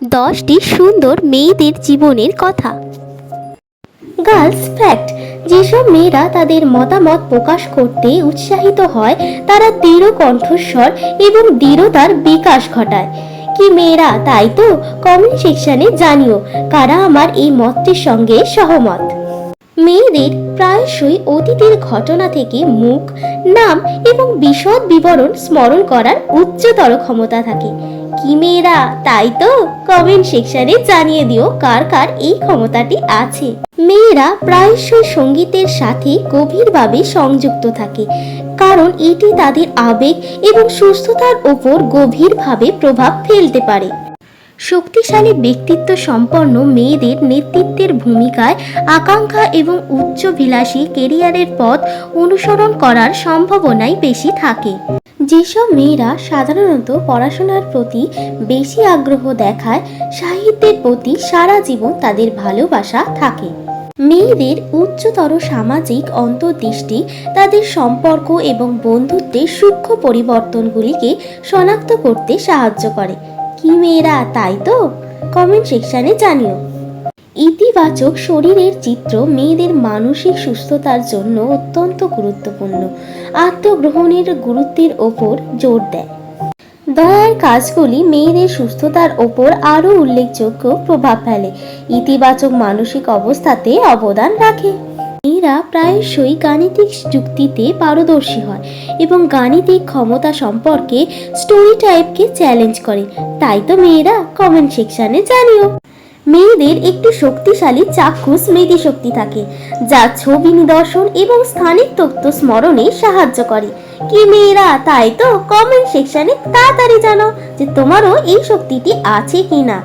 দশটি সুন্দর মেয়েদের জীবনের কথা। গার্লস ফ্যাক্ট যেসব মেয়েরা তাদের মতামত প্রকাশ করতে উৎসাহিত হয়, তারা দৃঢ় কণ্ঠস্বর এবং দৃঢ়তার বিকাশ ঘটায়। কি মেয়েরা, তাই তো কমেন্ট সেকশনে জানিও, কারা আমার এই মতটির সঙ্গে সহমত? মেয়েদের প্রায়শই অতীতের ঘটনা থেকে মুখ, নাম এবং বিশদ বিবরণ স্মরণ করার উচ্চতর ক্ষমতা থাকে। কি মেয়েরা? তাই তো কমেন্ট সেকশনে জানিয়ে দিও কার কার এই ক্ষমতাটি আছে। মেয়েরা প্রায়শই সঙ্গীতের সাথে গভীরভাবে সংযুক্ত থাকে, কারণ এটি তাদের আবেগ এবং সুস্থতার ওপর গভীরভাবে প্রভাব ফেলতে পারে। শক্তিশালী ব্যক্তিত্ব সম্পন্ন মেয়েদের নেতৃত্বের ভূমিকায় আকাঙ্ক্ষা এবং উচ্চবিলাসী কেরিয়ারের পথ অনুসরণ করার সম্ভাবনাই বেশি থাকে। যেসব মেয়েরা সাধারণত পড়াশোনার প্রতি বেশি আগ্রহ দেখায়, সাহিত্যের প্রতি সারা জীবন তাদের ভালোবাসা থাকে। মেয়েদের উচ্চতর সামাজিক অন্তর্দৃষ্টি, তাদের সম্পর্ক এবং বন্ধুত্বের সূক্ষ্ম পরিবর্তনগুলিকে শনাক্ত করতে সাহায্য করে। কি মেয়েরা তাই তো? কমেন্ট সেকশনে জানিও। ইতিবাচক শরীরের চিত্র মেয়েদের মানসিক সুস্থতার জন্য অত্যন্ত গুরুত্বপূর্ণ। আত্মগ্রহণের গুরুত্বের ওপর জোর দেয়। দয়ার কাজগুলি মেয়েদের সুস্থতার ওপর আরও উল্লেখযোগ্য প্রভাব ফেলে। ইতিবাচক মানসিক অবস্থাতে অবদান রাখে। মেয়েরা প্রায়শই গাণিতিক যুক্তিতে পারদর্শী হয় এবং গাণিতিক ক্ষমতা সম্পর্কে স্টোরি টাইপকে চ্যালেঞ্জ করে। তাই তো মেয়েরা কমেন্ট সেকশানে জানিও। মেয়েদের একটি শক্তিশালী চাক্ষু স্মৃতিশক্তি থাকে, যা ছবি নিদর্শন এবং স্থানিক তথ্য স্মরণে সাহায্য করে। কি মেয়েরা, তাই তো কমেন্ট সেকশনে তাড়াতাড়ি জানো যে তোমারও এই শক্তিটি আছে কি না